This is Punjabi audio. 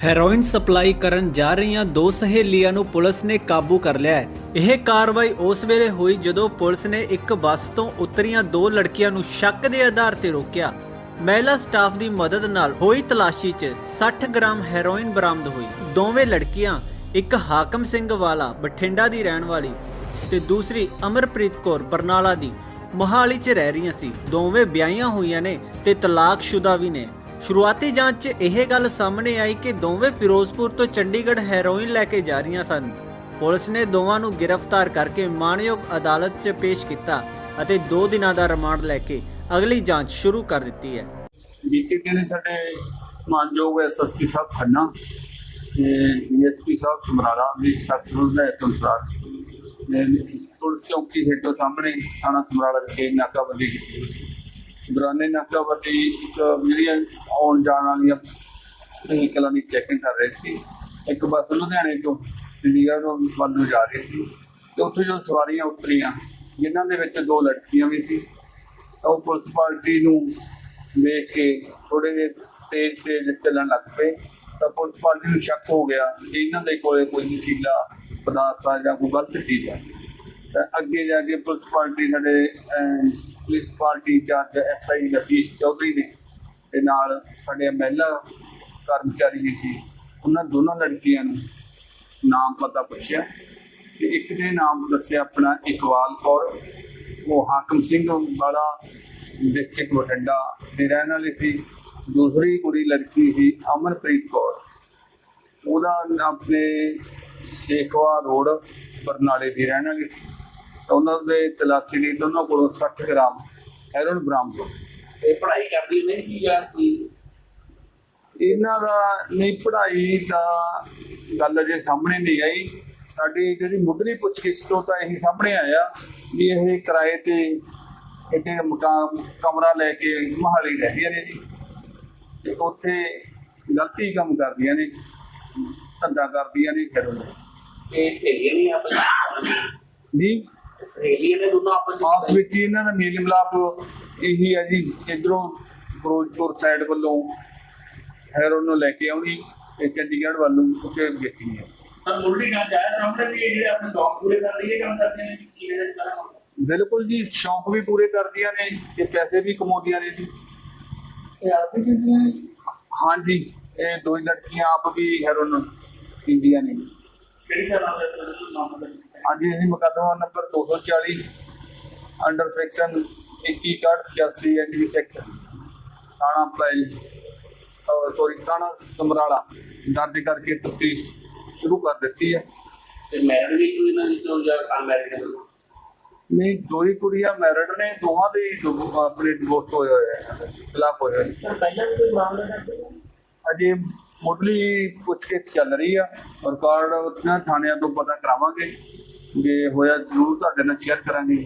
ਹੈਰੋਇਨ ਸਪਲਾਈ ਕਰਨ ਜਾ ਰਹੀਆਂ ਦੋ ਸਹੇਲੀਆਂ ਨੂੰ ਪੁਲਿਸ ਨੇ ਕਾਬੂ ਕਰ ਲਿਆ ਹੈ। ਇਹ ਕਾਰਵਾਈ ਉਸ ਵੇਲੇ ਹੋਈ ਜਦੋਂ ਪੁਲਿਸ ਨੇ ਇੱਕ ਬੱਸ ਤੋਂ ਉਤਰੀਆਂ ਦੋ ਲੜਕੀਆਂ ਨੂੰ ਸ਼ੱਕ ਦੇ ਆਧਾਰ ਤੇ ਰੋਕਿਆ। ਮਹਿਲਾ ਸਟਾਫ ਦੀ ਮਦਦ ਨਾਲ ਹੋਈ ਤਲਾਸ਼ੀ 'ਚ 60 ਗ੍ਰਾਮ ਹੈਰੋਇਨ ਬਰਾਮਦ ਹੋਈ। ਦੋਵੇਂ ਲੜਕੀਆਂ, ਇੱਕ ਹਾਕਮ ਸਿੰਘ ਵਾਲਾ ਬਠਿੰਡਾ ਦੀ ਰਹਿਣ ਵਾਲੀ ਤੇ ਦੂਸਰੀ ਅਮਰਪ੍ਰੀਤ ਕੌਰ ਬਰਨਾਲਾ ਦੀ ਮੋਹਾਲੀ 'ਚ ਰਹਿ ਰਹੀਆਂ ਸੀ। ਦੋਵੇਂ ਵਿਆਹੀਆਂ ਹੋਈਆਂ ਨੇ ਤੇ ਤਲਾਕਸ਼ੁਦਾ ਵੀ ਨੇ। ਸ਼ੁਰੂਆਤੀ ਜਾਂਚ 'ਚ ਇਹ ਗੱਲ ਸਾਹਮਣੇ ਆਈ ਕਿ ਦੋਵੇਂ ਫਿਰੋਜ਼ਪੁਰ ਤੋਂ ਚੰਡੀਗੜ੍ਹ ਹੈਰੋਇਨ ਲੈ ਕੇ ਜਾ ਰਹੀਆਂ ਸਨ। ਪੁਲਿਸ ਨੇ ਦੋਵਾਂ ਨੂੰ ਗ੍ਰਿਫਤਾਰ ਕਰਕੇ ਮਾਣਯੋਗ ਅਦਾਲਤ 'ਚ ਪੇਸ਼ ਕੀਤਾ ਅਤੇ 2 ਦਿਨਾਂ ਦਾ ਰਿਮਾਂਡ ਲੈ ਕੇ ਅਗਲੀ ਜਾਂਚ ਸ਼ੁਰੂ ਕਰ ਦਿੱਤੀ ਹੈ। ਬੀਤੇ ਦਿਨ ਸਾਡੇ ਮਾਨਯੋਗ ਐਸਐਸਪੀ ਸਾਹਿਬ ਖੰਨਾ ਤੇ ਡੀਐਸਪੀ ਸਾਹਿਬ ਸਮਰਾਲਾ ਦੀ ਸਖਤ ਹਦਾਇਤ ਅਨੁਸਾਰ ਪੁਲਿਸ ਚੌਕੀ ਹੇਠੋਂ ਸਾਹਮਣੇ ਥਾਣਾ ਸਮਰਾਲਾ ਵਿਖੇ ਨਾਕਾਬੰਦੀ ਕੀਤੀ ਦੌਰਾਨੇ ਨਾਕਾਬੰਦੀ ਇੱਕ ਜਿਹੜੀਆਂ ਆਉਣ ਜਾਣ ਵਾਲੀਆਂ ਵਹੀਕਲਾਂ ਦੀ ਚੈਕਿੰਗ ਕਰ ਰਹੇ ਸੀ। ਇੱਕ ਬੱਸ ਲੁਧਿਆਣੇ ਤੋਂ ਚੰਡੀਗੜ੍ਹ ਤੋਂ ਵੱਲ ਨੂੰ ਜਾ ਰਹੀ ਸੀ ਤੇ ਉੱਥੇ ਜੋ ਸਵਾਰੀਆਂ ਉਤਰੀਆਂ, ਜਿਨ੍ਹਾਂ ਦੇ ਵਿੱਚ ਦੋ ਲੜਕੀਆਂ ਵੀ ਸੀ। ਤਾਂ ਉਹ ਪੁਲਿਸ ਪਾਰਟੀ ਨੂੰ ਵੇਖ ਕੇ ਥੋੜੇ ਜਿਹੇ ਤੇਜ਼ ਤੇਜ਼ ਚੱਲਣ ਲੱਗ ਪਏ। ਤਾਂ ਪੁਲਿਸ ਪਾਰਟੀ ਨੂੰ ਸ਼ੱਕ ਹੋ ਗਿਆ ਕਿ ਇਹਨਾਂ ਦੇ ਕੋਲੇ ਕੋਈ ਨਸ਼ੀਲਾ ਪਦਾਰਥ ਆ ਜਾਂ ਕੋਈ ਗਲਤ ਚੀਜ਼ ਆ। ਤਾਂ ਅੱਗੇ ਜਾ ਕੇ ਪੁਲਿਸ ਪਾਰਟੀ ਸਾਡੇ police party incharge SI Latish Chaudhary ਨੇ ਤੇ ਨਾਲ ਸਾਡੇ ਮਹਿਲਾ ਕਰਮਚਾਰੀ ਵੀ ਸੀ, ਉਹਨਾਂ ਦੋਨਾਂ ਲੜਕੀਆਂ ਨੂੰ ਨਾਮ ਪਤਾ ਪੁੱਛਿਆ ਤੇ ਇੱਕ ਨੇ ਨਾਮ ਦੱਸਿਆ ਆਪਣਾ ਇਕਬਾਲ ਕੌਰ, ਉਹ ਹਾਕਮ ਸਿੰਘ ਵਾਲਾ ਡਿਸਟ੍ਰਿਕਟ ਬਠਿੰਡਾ ਦੇ ਰਹਿਣ ਵਾਲੀ ਸੀ, ਦੂਸਰੀ ਕੁੜੀ ਲੜਕੀ ਸੀ ਅਮਨਪ੍ਰੀਤ ਕੌਰ। ਉਹਦਾ ਆਪਣੇ ਸੇਖਵਾ ਰੋਡ ਬਰਨਾਲੇ ਦੀ ਰਹਿਣ ਵਾਲੀ ਸੀ। ਤਾਂ ਉਹਨਾਂ ਦੇ ਤਲਾਸ਼ੀ ਲਈ ਦੋਨਾਂ ਕੋਲੋਂ 60 ਗ੍ਰਾਮ ਹੈਰੋਨ ਬਰਾਮਦ ਹੋਈ ਇਹ ਪੜ੍ਹਾਈ ਕਰਦੀ ਨਹੀਂ ਕੀ ਜਾਂ ਕੋਈ ਇਹਨਾਂ ਦਾ ਨਹੀਂ ਪੜ੍ਹਾਈ ਦਾ ਗੱਲ ਅਜੇ ਸਾਹਮਣੇ ਨਹੀਂ ਆਈ। ਸਾਡੀ ਜਿਹੜੀ ਮੁੱਢਲੀ ਪੁੱਛਗਿੱਛ ਤੋਂ ਤਾਂ ਇਹੀ ਸਾਹਮਣੇ ਆਇਆ ਵੀ ਇਹ ਕਿਰਾਏ ਤੇ ਇੱਥੇ ਮਕਾਨ ਕਮਰਾ ਲੈ ਕੇ ਮਹਾਲੀ ਰਹਿੰਦੀਆਂ ਨੇ ਜੀ। ਤੇ ਉੱਥੇ ਗਲਤੀ ਕੰਮ ਕਰਦੀਆਂ ਨੇ। ਧੰਦਾ ਕਰਦੀਆਂ ਨੇ ਫਿਰ ਇਹ ਸਹੇਲੀਆਂ ਨਹੀਂ ਆਪਸ ਵਿੱਚ ਜੀ? ਸਹੇਲੀਆਂ ਨੇ ਦੋਨੋਂ ਆਪਸ ਆਪਸ ਵਿੱਚ ਹੀ ਇਹਨਾਂ ਦਾ ਮੇਲ ਮਿਲਾਪ ਇਹੀ ਹੈ ਜੀ ਇਧਰੋਂ ਫਿਰੋਜ਼ਪੁਰ ਸਾਈਡ ਵੱਲੋਂ ਹੈਰੋਨ ਨੂੰ ਲੈ ਕੇ ਆਉਣੀ ਤੇ ਚੰਡੀਗੜ੍ਹ ਵੱਲ ਨੂੰ ਉੱਥੇ ਵੇਚਣੀ ਹੈ। ਪਰ ਮੁੱਢਲੀ ਗੱਲ ਆਇਆ ਸਾਹਮਣੇ ਵੀ ਇਹ ਜਿਹੜੇ ਆਪਣੇ ਸ਼ੌਕ ਪੂਰੇ ਕਰਨ ਲਈ ਇਹ ਕੰਮ ਕਰਦੇ ਨੇ ਕਿਵੇਂ ਦਾ ਕਰਾਂ ਬਿਲਕੁਲ ਜੀ ਸ਼ੌਂਕ ਵੀ ਪੂਰੇ ਕਰਦੀਆਂ ਨੇ ਤੇ ਪੈਸੇ ਵੀ ਕਮਾਉਂਦੀਆਂ ਨੇ ਜੀ। ਇਹ ਆਪ ਹਾਂਜੀ ਇਹ ਦੋ ਲੜਕੀਆਂ ਆਪ ਵੀ ਹੈਰੋਨ ਪੀਂਦੀਆਂ ਨੇ। ਕਿਹੜੀ ਤਰ੍ਹਾਂ ਦਾ ਦਾ ਅੱਜ ਇਹ ਮੁਕੱਦਮਾ ਨੰਬਰ 240 ਅੰਡਰ ਸੈਕਸ਼ਨ 21 ਕਾਰਡ 85 ਐਨਡੀ ਸੈਕਟਰ ਥਾਣਾ ਪੈਲ ਸੋਰੀ ਥਾਣਾ ਸਮਰਾਲਾ ਦਰਜ ਕਰਕੇ ਤਫਤੀਸ਼ ਸ਼ੁਰੂ ਕਰ ਦਿੱਤੀ ਹੈ। ਤੇ ਮੈਰਿਡ ਵੀ ਕੋਈ ਨਾ ਜਿੱਦੋਂ ਜਾਂ ਅਨਮੈਰਿਡ ਨਹੀਂ ਦੋ ਹੀ ਕੁੜੀਆਂ ਮੈਰਿਡ ਨੇ ਦੋਹਾਂ ਦੇ ਆਪਣੇ ਡਿਵੋਰਸ ਹੋਏ ਹੋਏ ਆ ਤਲਾਕ ਹੋਏ ਹੋਏ ਪਹਿਲਾਂ ਕੋਈ ਮਾਮਲਾ ਅਜੇ ਮੁੱਢਲੀ ਪੁੱਛਗਿੱਛ ਚੱਲ ਰਹੀ ਆ। ਰਿਕਾਰਡ ਉਹਨਾਂ ਥਾਣਿਆਂ ਤੋਂ ਪਤਾ ਕਰਾਵਾਂਗੇ। ਜੇ ਹੋਇਆ ਜ਼ਰੂਰ, ਤੁਹਾਡੇ ਨਾਲ ਸ਼ੇਅਰ ਕਰਾਂਗੇ।